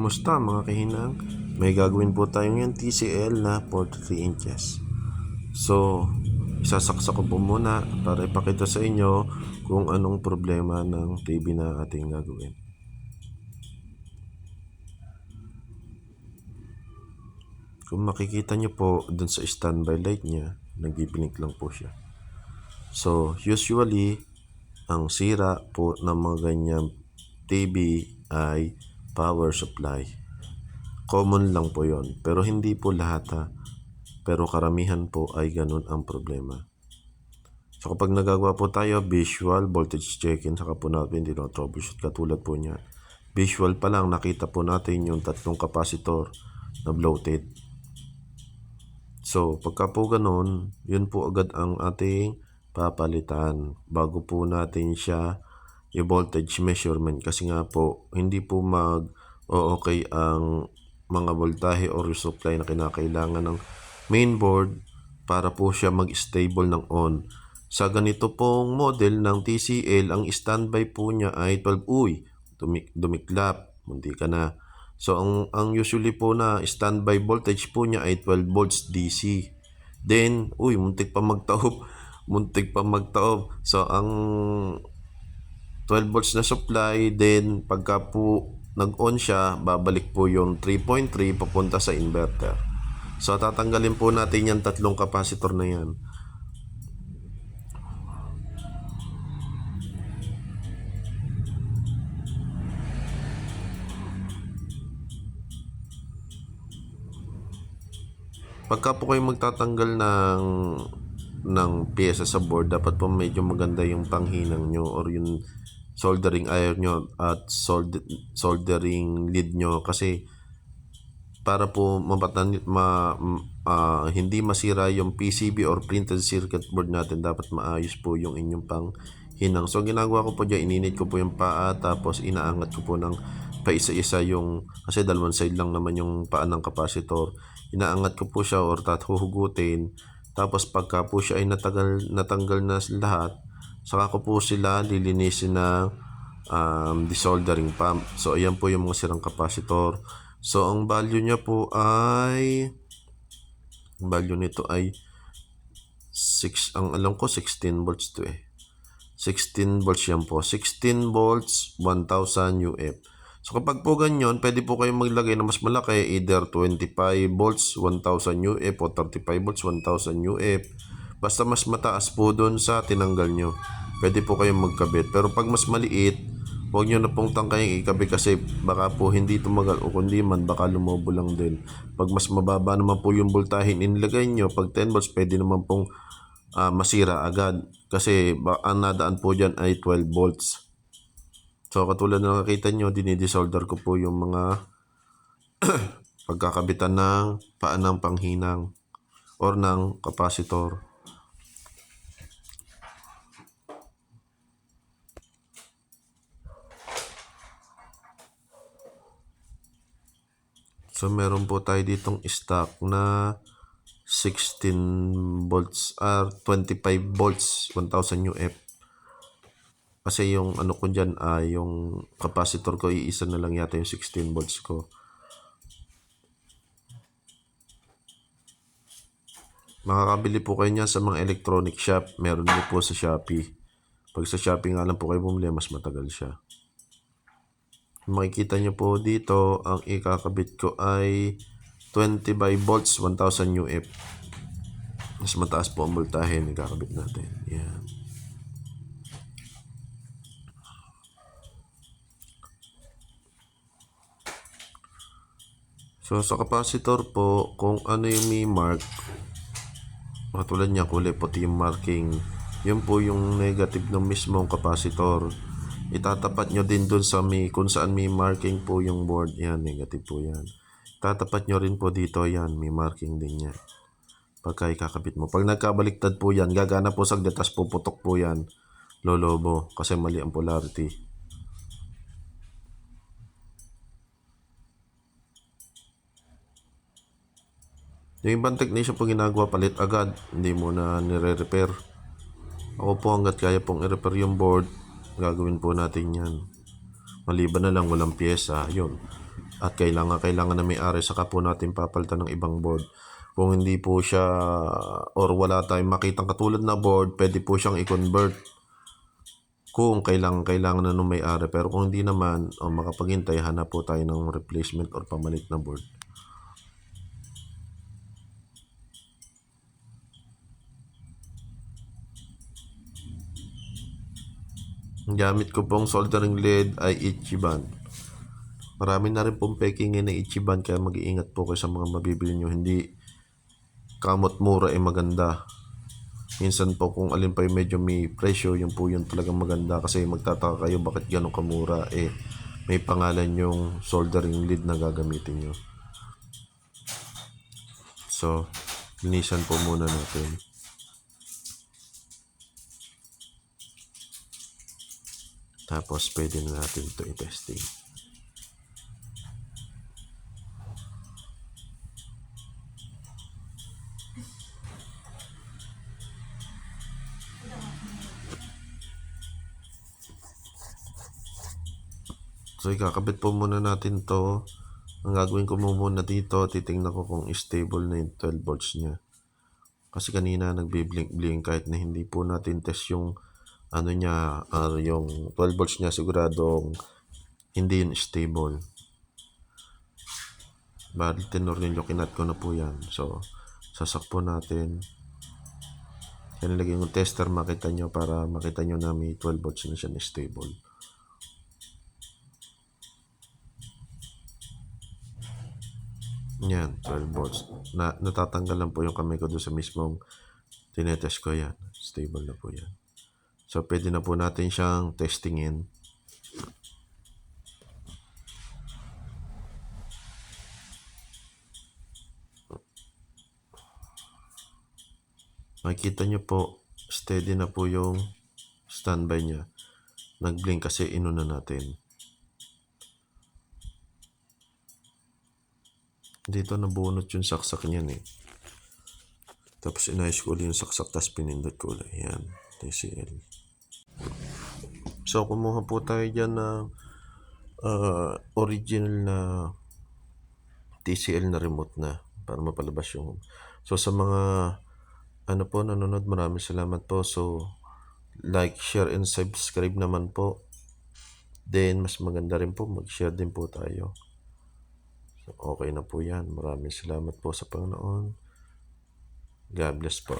Kumusta mga kahinang? May gagawin po tayo ngayon TCL na 43 inches. So, isasaksak ko po muna para ipakita sa inyo kung anong problema ng TV na ating gagawin. Kung makikita nyo po dun sa standby light niya, nagbiblink lang po siya. So, usually, ang sira po ng mga ganyang TV ay power supply. Common lang po yon pero hindi po lahat ha. Pero karamihan po ay ganun ang problema. So kapag nagagawa po tayo visual voltage checking saka po natin dito troubleshoot katulad po niya. Visual pa lang nakita po natin yung tatlong kapasitor na bloated. So pagka po ganun, yun po agad ang ating papalitan bago po natin siya i-voltage measurement kasi nga po hindi po mag o okay ang mga voltahe or supply na kinakailangan ng main board para po siya mag-stable ng on. Sa ganito pong model ng TCL, ang standby po niya ay 12. Uy, dumik dumiklap, munti ka na. So, ang, ang usually po na standby voltage po niya ay 12 volts DC. Then, uy, muntik pa magtaob. Muntik pa magtaob. So, ang 12 volts na supply, then pagka po nag-on siya, babalik po yung 3.3 papunta sa inverter. So tatanggalin po natin yung tatlong kapasitor na yan. Pagka po kayo magtatanggal ng ng pyesa sa board, dapat po medyo maganda yung panghinang nyo or yung soldering iron nyo at sold, soldering lead nyo kasi para po mapatan ma, ah, hindi masira yung PCB or printed circuit board natin dapat maayos po yung inyong pang hinang. So ginagawa ko po dyan, ininit ko po yung paa tapos inaangat ko po ng paisa-isa yung kasi dalawang side lang naman yung paa ng kapasitor. Inaangat ko po siya or tathuhugutin tapos pagka po siya ay natagal, natanggal na lahat saka ko po sila lilinisin na um, desoldering pump. So ayan po yung mga sirang kapasitor. So ang value niya po ay ang value nito ay 6 ang alam ko 16 volts to eh. 16 volts yan po. 16 volts 1000 UF. So kapag po ganyan, pwede po kayong maglagay na mas malaki either 25 volts 1000 UF o 35 volts 1000 UF. Basta mas mataas po doon sa tinanggal nyo. Pwede po kayong magkabit. Pero pag mas maliit, huwag nyo na pong tangkayang ikabit kasi baka po hindi tumagal o kundi man baka lumobo lang din. Pag mas mababa naman po yung voltahin inilagay nyo, pag 10 volts pwede naman pong ah, masira agad. Kasi ang nadaan po dyan ay 12 volts. So katulad na nakita nyo, dinidisolder ko po yung mga pagkakabitan ng paan ng panghinang or ng kapasitor. So meron po tayo ditong stock na 16 volts or 25 volts 1000 UF. Kasi yung ano ko dyan ay yung capacitor ko iisa na lang yata yung 16 volts ko. Makakabili po kayo niyan sa mga electronic shop. Meron din po sa Shopee. Pag sa Shopee nga lang po kayo bumili, mas matagal siya. Makikita nyo po dito, ang ikakabit ko ay 25 volts, 1000 UF. Mas mataas po ang voltahe ikakabit natin. Yan. So, sa capacitor po, kung ano yung may mark, katulad niya, kulay puti yung marking, yun po yung negative ng mismong capacitor itatapat nyo din dun sa may kung saan may marking po yung board. Yan negative po yan. Tatapat nyo rin po dito. Yan may marking din yan. Pagka ikakabit mo. Pag nagkabaliktad po yan gagana po saglit tas puputok po yan. Lolobo kasi mali ang polarity. Yung ibang technician po ginagawa palit agad. Hindi mo na nire-repair. Ako po hanggat kaya pong i-repair yung board gagawin po natin yan maliban na lang walang pyesa yun at kailangan kailangan na may-ari saka po natin papalitan ng ibang board. Kung hindi po siya or wala tayong makitang katulad na board, pwede po siyang i-convert kung kailangan kailangan na nung may-ari pero kung hindi naman o makapaghintay hanap po tayo ng replacement or pamalit na board. Gamit ko pong soldering lead ay Ichiban. Marami na rin pong pekingin na Ichiban kaya mag-iingat po kayo sa mga mabibili nyo. Hindi kamot mura ay maganda. Minsan po kung alin pa yung medyo may presyo, yun po yun talagang maganda kasi magtataka kayo bakit ganun kamura eh may pangalan yung soldering lead na gagamitin nyo. So, linisan po muna natin. Tapos pwede na natin ito i-testing. So, ikakabit po muna natin to. Ang gagawin ko muna dito, titingnan ko kung stable na yung 12 volts niya. Kasi kanina nagbi-blink-blink kahit na hindi po natin test yung ano niya, ah, yung 12 volts niya siguradong hindi yun stable. Bali tenor yung kinat ko na po yan. So, sasakpo natin. Yan nilagay yung tester makita nyo para makita nyo na may 12 volts na siya na stable. Yan, 12 volts. Na, natatanggal lang po yung kamay ko doon sa mismong tinetest ko yan. Stable na po yan. So, pwede na po natin siyang testingin. Makikita nyo po, steady na po yung standby niya. Nag-blink kasi inuna natin. Dito nabunot yung saksak niyan eh. Tapos inayos ko ulit yung saksak tapos pinindot ko ulit. Yan, TCL. So kumuha po tayo dyan ng ah, original na TCL na remote na para mapalabas yung So sa mga ano po nanonood maraming salamat po. So like, share and subscribe naman po. Then mas maganda rin po mag-share din po tayo. So, okay na po yan. Maraming salamat po sa Panginoon. God bless po.